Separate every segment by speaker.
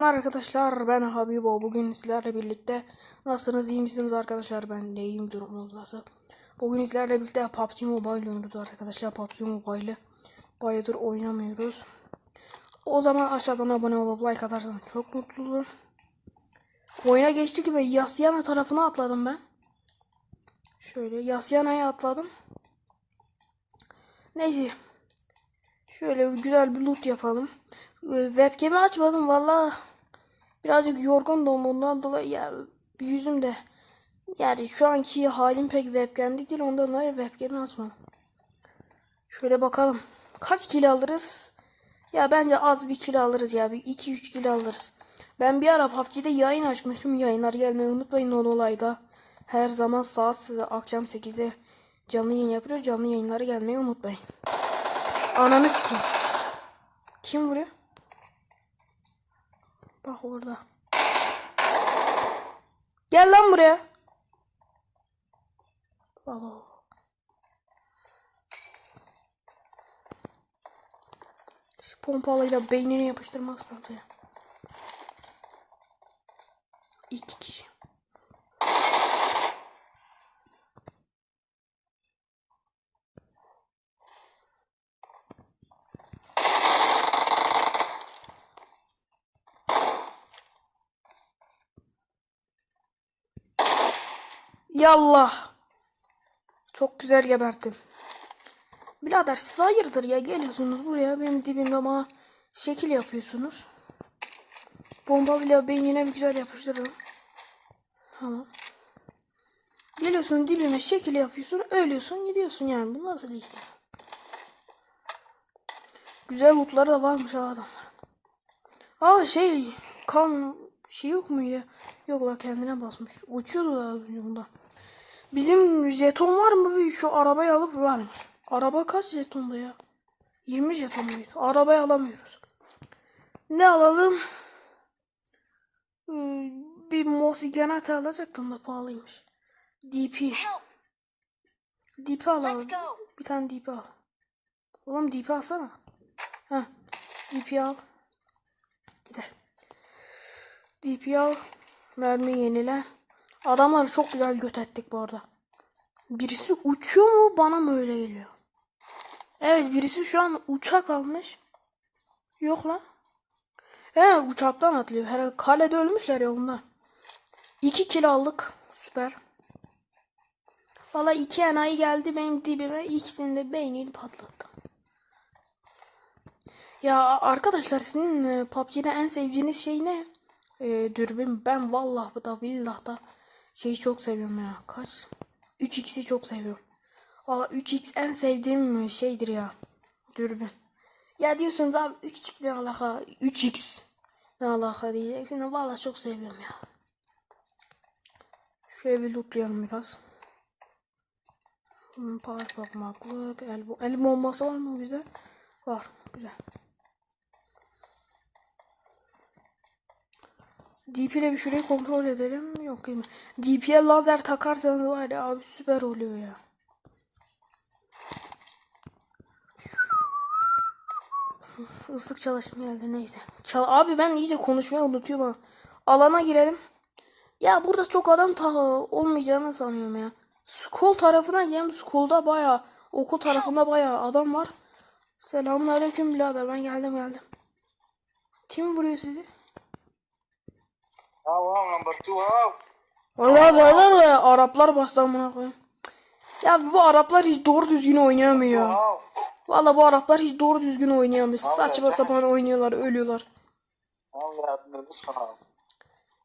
Speaker 1: Arkadaşlar ben Habibo. Bugün sizlerle birlikte nasılsınız iyi misiniz arkadaşlar? Ben de iyiyim durumunuz nasıl? Bugün sizlerle birlikte PUBG Mobile oynuyoruz arkadaşlar. PUBG Mobile'ı bayağıdır oynamıyoruz. O zaman aşağıdan abone olup like atarsanız çok mutlu olurum Oyuna geçtik ve Yasyana tarafına atladım ben. Şöyle Yasyana'ya atladım. Neyse Şöyle güzel bir loot yapalım. Ee, Webcam'i açmadım valla. Birazcık yorgundum bundan dolayı ya yüzüm de yani şu anki halim pek webcam'lik değil ondan dolayı webcam'i açmadım. Şöyle bakalım. Kaç kilo alırız? Ya bence az bir kilo alırız ya. Bir 2-3 kilo alırız. Ben bir ara PUBG'de yayın açmışım. Yayınlar gelmeyi unutmayın o olayda. Her zaman saat akşam 8'e canlı yayın yapıyoruz. Canlı yayınları gelmeyi unutmayın. Ananı sikeyim. Kim vuruyor? Bak orada. Gel lan buraya. Baba. Pompalıyla beynini yapıştırmazsan ya. İki kişi. Yallah. Çok güzel gebertim. Birader siz hayırdır ya geliyorsunuz buraya benim dibimde bana şekil yapıyorsunuz. Bombalıyla beynine bir güzel yapıştırırım. Tamam. Geliyorsun dibime şekil yapıyorsun ölüyorsun gidiyorsun yani bu nasıl işte. Güzel lootları da varmış ha adamlar. Aa şey kan şey yok muydu? Yok la kendine basmış. Uçuyordu da az önce bundan. Bizim jeton var mı? Şu arabayı alıp varmış. Araba kaç jetonda ya? 20 jeton muydu? Arabayı alamıyoruz. Ne alalım? Ee, Bir Mossiganata alacaktım da pahalıymış. DP. DP al abi. Bir tane DP al. Oğlum DP alsana. Heh. DP al. Gider. DP al. Mermi yenile. Adamları çok güzel göt ettik bu arada. Birisi uçuyor mu bana mı öyle geliyor? Evet birisi şu an uçak almış. Yok lan. He uçaktan atlıyor. Herhalde kalede ölmüşler ya onlar. 2 kilo aldık. Süper. Valla iki enayi geldi benim dibime. İkisini de beynini patlattım. Ya arkadaşlar sizin e, PUBG'de en sevdiğiniz şey ne? E, dürbün. Ben vallahi da billah da şeyi çok seviyorum ya. Kaç? 3x'i çok seviyorum. Valla 3x en sevdiğim şeydir ya. Dürbün. Ya diyorsunuz abi 3x ne alaka? 3x ne alaka diyeceksin. Valla çok seviyorum ya. Şu evi lootlayalım biraz. Hmm, Par parmaklık, el, el bombası var mı bizde? Var. Güzel. DP ile bir şurayı kontrol edelim. Yok değil mi? DP'ye lazer takarsanız var ya abi süper oluyor ya. Islık çalışma geldi neyse. Çal abi ben iyice konuşmayı unutuyorum. Alana girelim. Ya burada çok adam ta olmayacağını sanıyorum ya. Skol tarafına gidelim. Skolda baya okul tarafında baya adam var. Selamun aleyküm birader ben geldim geldim. Kim vuruyor sizi?
Speaker 2: Wow wow number two wow.
Speaker 1: Allah Allah Araplar bastı amına koyayım. Ya bu Araplar hiç doğru düzgün oynayamıyor.
Speaker 2: Wow.
Speaker 1: Valla bu Araplar hiç doğru düzgün oynayamıyor. Saçma sapan oynuyorlar, ölüyorlar.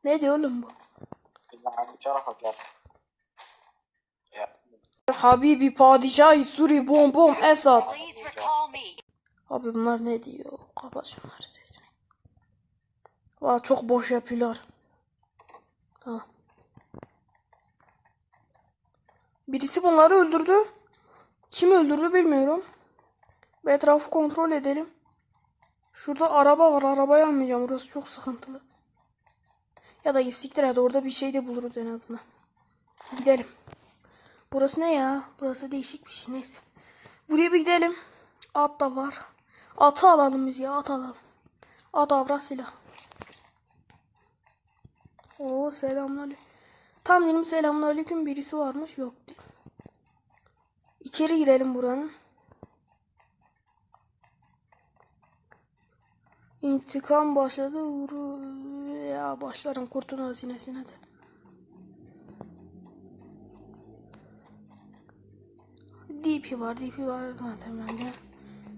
Speaker 1: Ne diyor oğlum bu? Habibi padişahı suri bom bom
Speaker 3: Esad.
Speaker 1: Abi bunlar ne diyor? Kapat şunları. Valla çok boş yapıyorlar. Birisi bunları öldürdü. Kim öldürdü bilmiyorum. Bir etrafı kontrol edelim. Şurada araba var. Arabayı almayacağım. Burası çok sıkıntılı. Ya da siktir et. Orada bir şey de buluruz en azından. Gidelim. Burası ne ya? Burası değişik bir şey. Neyse. Buraya bir gidelim. At da var. Atı alalım biz ya. At alalım. At avra silah. Oo selamünaleyküm. Tam benim selamünaleyküm birisi varmış. Yok. İçeri girelim buranın. İntikam başladı. Ya başlarım kurtun hazinesine de. DP var, DP var zaten bende.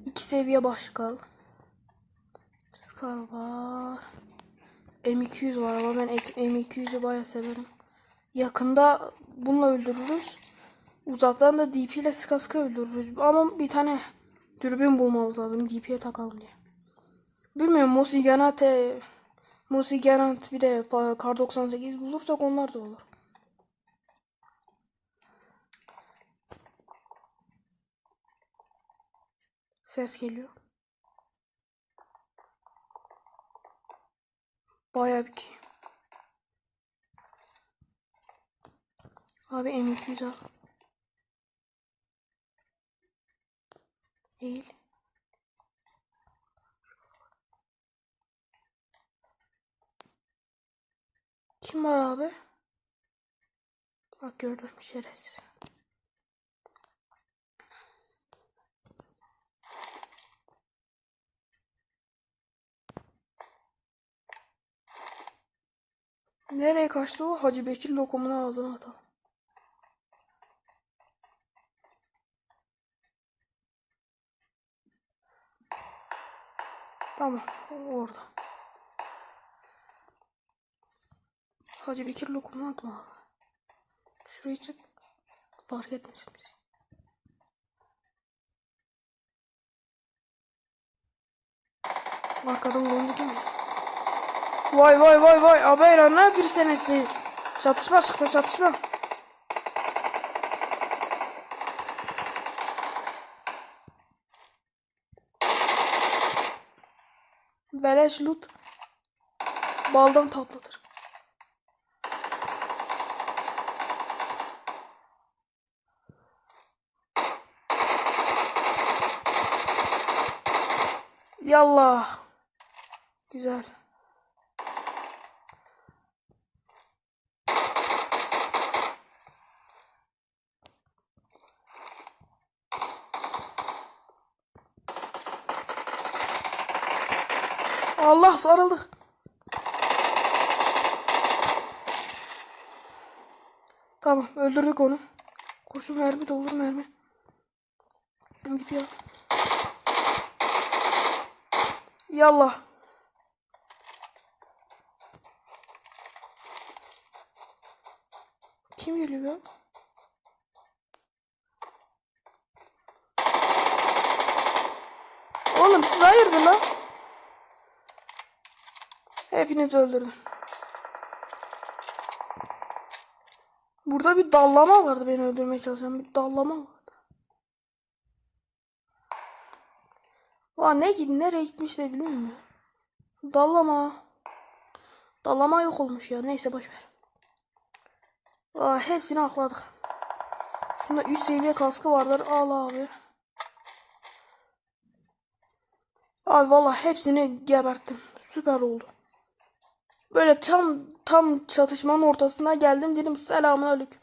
Speaker 1: İki seviye başkal. Scar var. M200 var ama ben M200'ü baya severim. Yakında bununla öldürürüz. Uzaktan da DP ile sıka sıka öldürürüz. Ama bir tane dürbün bulmamız lazım DP'ye takalım diye. Bilmiyorum Musiganate Musiganat bir de Kar 98 bulursak onlar da olur. Ses geliyor. Bayağı bir ki. Abi M200 al. Eğil. Kim var abi? Bak gördüm şerefsiz. Nereye kaçtı o? Hacı Bekir lokumunu ağzına atalım. Tamam. Orada. Hacı Bekir lokumunu atma. Şuraya çık. Fark etmesin bizi. Arkadan döndü değil mi? Vay vay vay vay. Abeyra ne yapıyorsun siz? Çatışma çıktı çatışma. Beleş loot. Baldan tatlıdır. Yallah. Güzel. Allah sarıldık. Tamam öldürdük onu. Kurşun mermi doldur mermi. Git ya. Yallah. Kim geliyor ya? Oğlum siz hayırdır lan? Hepinizi öldürdüm. Burada bir dallama vardı beni öldürmeye çalışan bir dallama vardı. Vaa ne gidi nereye gitmiş de bilmiyorum ya. Dallama. Dallama yok olmuş ya neyse boşver. Aa, hepsini akladık. Şunda üst seviye kaskı vardır al abi. Abi vallahi hepsini geberttim. Süper oldu. Böyle tam tam çatışmanın ortasına geldim dedim selamun aleyküm.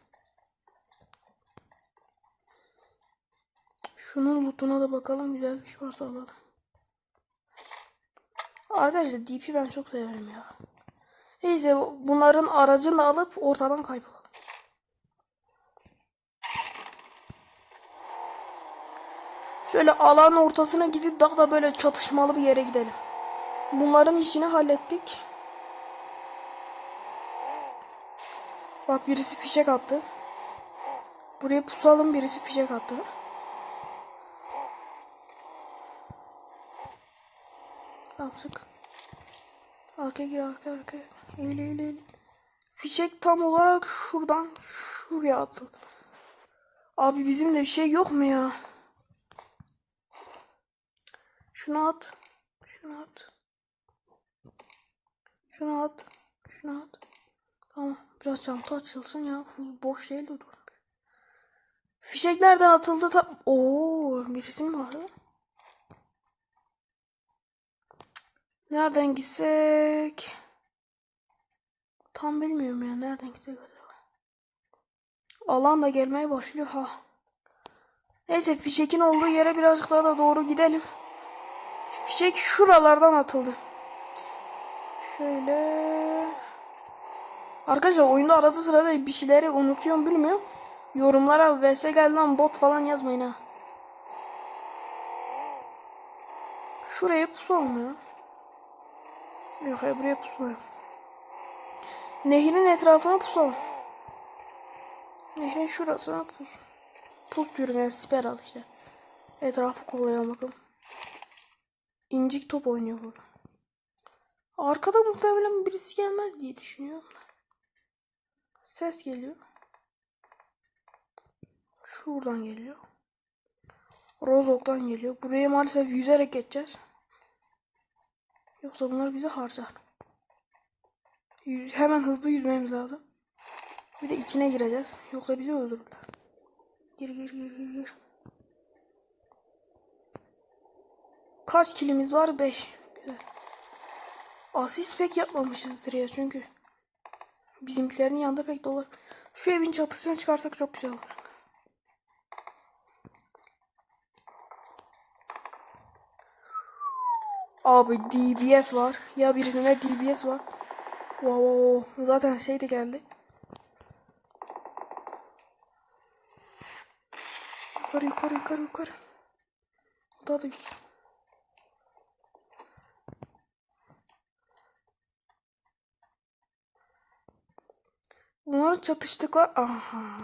Speaker 1: Şunun lootuna da bakalım güzel bir şey varsa alalım. Arkadaşlar DP ben çok severim ya. Neyse bunların aracını alıp ortadan kaybolalım. Şöyle alanın ortasına gidip daha da böyle çatışmalı bir yere gidelim. Bunların işini hallettik. Bak birisi fişek attı. Buraya pusalım birisi fişek attı. Tamam sık. Arkaya gir arka arka. Eğil eğil eğil. Fişek tam olarak şuradan şuraya atıldı. Abi bizim de bir şey yok mu ya? Şunu at. Şunu at. Şunu at. Şunu at. Tamam. Biraz çanta açılsın ya. Full boş değil de dur. Fişek nereden atıldı? Ta Oo, birisi mi vardı? Nereden gitsek? Tam bilmiyorum ya nereden gidecek acaba. Alan da gelmeye başlıyor ha. Neyse fişekin olduğu yere birazcık daha da doğru gidelim. Fişek şuralardan atıldı. Şöyle. Arkadaşlar oyunda arada sırada bir şeyleri unutuyorum bilmiyorum. Yorumlara vs gel lan bot falan yazmayın ha. Şuraya pusalım ya. Yok ya buraya pusmayalım. Nehrin etrafına pusalım. Nehrin şurasına pus. Pus diyorum ya siper al işte. Etrafı kollayan bakın. İncik top oynuyor burada. Arkada muhtemelen birisi gelmez diye düşünüyorum. Ses geliyor. Şuradan geliyor. Rozok'tan geliyor. Buraya maalesef yüzerek geçeceğiz. Yoksa bunlar bizi harcar. Yüz, hemen hızlı yüzmemiz lazım. Bir de içine gireceğiz. Yoksa bizi öldürürler. Gir gir gir gir gir. Kaç kilimiz var? 5. Güzel. Asist pek yapmamışızdır ya çünkü. Bizimkilerin yanında pek dolar. Şu evin çatısına çıkarsak çok güzel olur. Abi DBS var. Ya birisinde DBS var. Wow. Zaten şey de geldi. Yukarı yukarı yukarı yukarı. Daha da. Bunları çatıştıklar. Aha.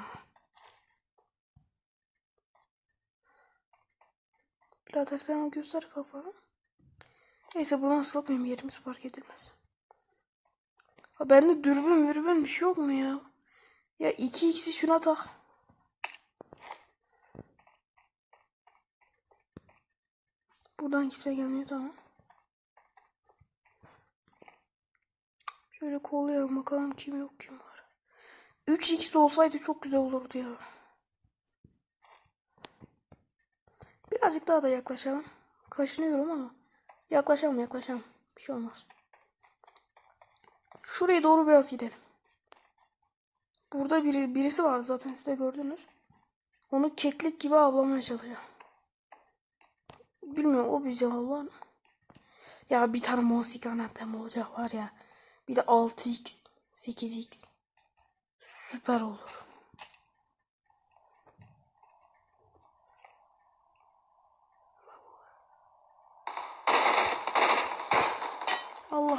Speaker 1: Birader sen göster kafanı. Neyse buradan sapmayayım yerimiz fark edilmez. Ha bende dürbün mürbün bir şey yok mu ya? Ya 2x'i şuna tak. Buradan kimse gelmiyor tamam. Şöyle kollayalım bakalım kim yok kim var. 3x olsaydı çok güzel olurdu ya. Birazcık daha da yaklaşalım. Kaşınıyorum ama. Yaklaşalım yaklaşalım. Bir şey olmaz. Şuraya doğru biraz gidelim. Burada biri, birisi var zaten siz de gördünüz. Onu keklik gibi avlamaya çalışacağım. Bilmiyorum o bizi avlar? Ya bir tane musik anahtarım olacak var ya. Bir de 6x 8x. Süper olur. Allah.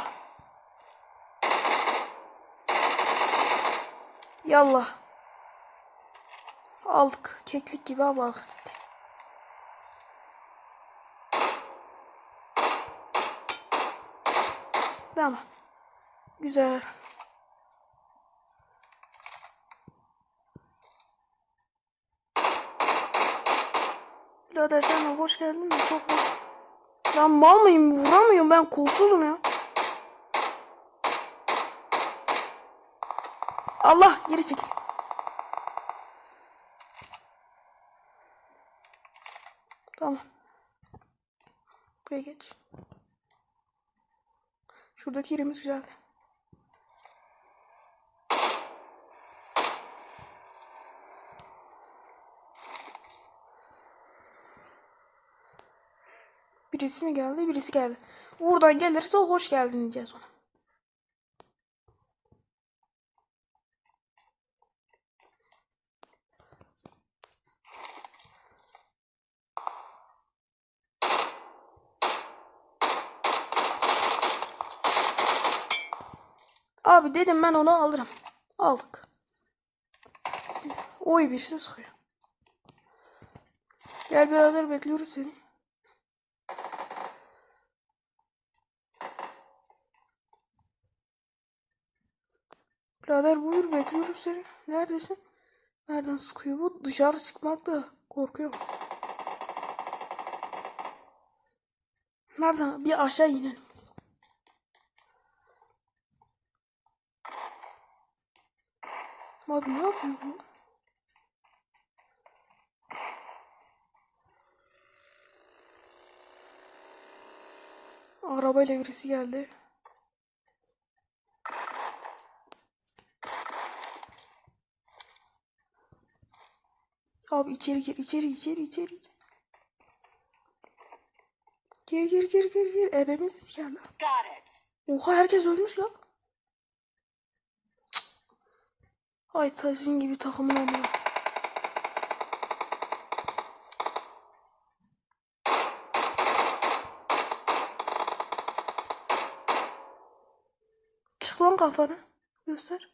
Speaker 1: Yallah. Aldık. Keklik gibi aldık. Tamam. Güzel. Birader sen de hoş geldin de çok hoş. Lan mal mıyım? Vuramıyorum ben kolsuzum ya. Allah geri çekil. Tamam. Buraya geç. Şuradaki yerimiz güzeldi. Birisi mi geldi? Birisi geldi. Buradan gelirse hoş geldin diyeceğiz ona. Abi dedim ben onu alırım. Aldık. Oy birisi sıkıyor. Gel birader bekliyoruz seni. Birader buyur bekliyoruz seni. Neredesin? Nereden sıkıyor bu? Dışarı çıkmakta korkuyorum. Nereden? Bir aşağı inelim biz. Abi ne yapıyor bu? Arabayla birisi geldi. Abi içeri gir içeri içeri içeri. içeri. Gir gir gir gir gir. Ebemiz
Speaker 3: it.
Speaker 1: Oha herkes ölmüş la. Ay Tyson gibi takımın amına. Çık lan kafanı. Göster.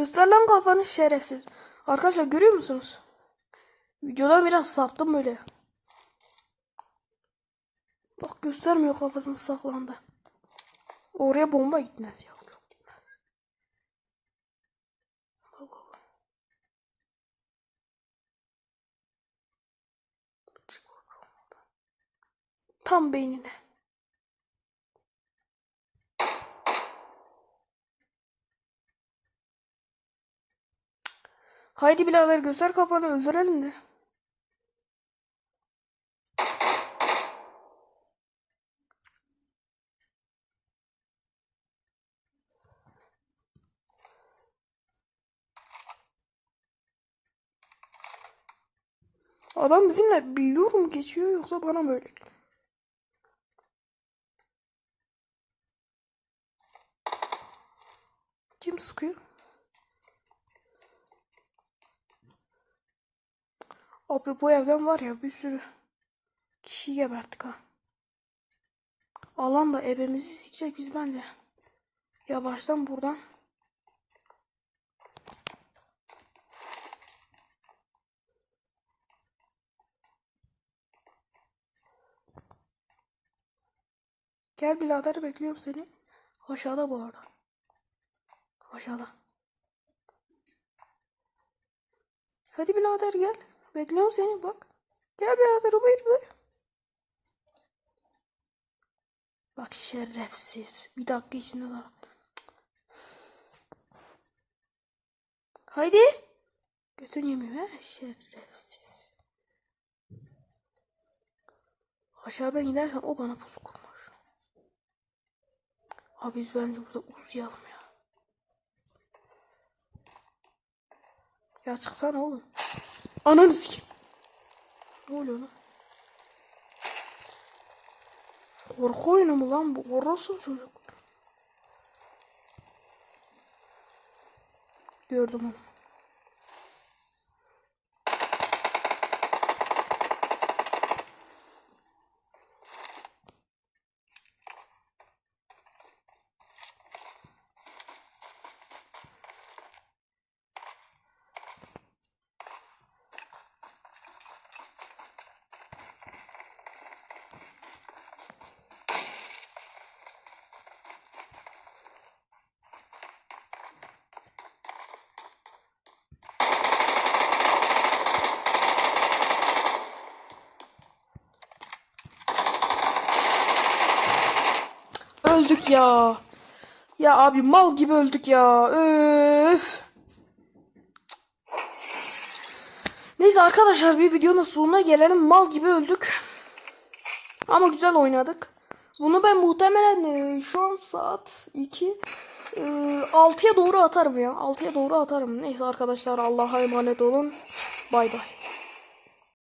Speaker 1: Göster lan kafanı şerefsiz. Arkadaşlar görüyor musunuz? Videodan biraz saptım böyle. Bak göstermiyor kafasını saklandı. Oraya bomba gitmez ya. Tam beynine. Haydi birader göster kafanı öldürelim de. Adam bizimle biliyor mu geçiyor yoksa bana mı öyle? Kim sıkıyor? Abi bu evden var ya bir sürü kişiyi geberttik ha. Alan da ebemizi sikecek biz bence. Yavaştan buradan. Gel birader bekliyorum seni. Aşağıda bu arada. Aşağıda. Hadi birader gel. Bekliyorum seni bak. Gel birader buyur buyur. Bak şerefsiz. Bir dakika içinde lan. Haydi. Götün yemiyor ha şerefsiz. Aşağı ben gidersem o bana pusu kurmuş. Abi biz bence burada uzayalım ya. Ya çıksana oğlum. Ananı sikeyim. Ne oluyor lan? Korku oyunu mu lan bu? Orası çocuk. Gördüm onu. Öldük ya. Ya abi mal gibi öldük ya. Öf. Neyse arkadaşlar bir videonun sonuna gelelim. Mal gibi öldük. Ama güzel oynadık. Bunu ben muhtemelen e, şu an saat 2 e, 6'ya doğru atarım ya. 6'ya doğru atarım. Neyse arkadaşlar Allah'a emanet olun. Bay bay.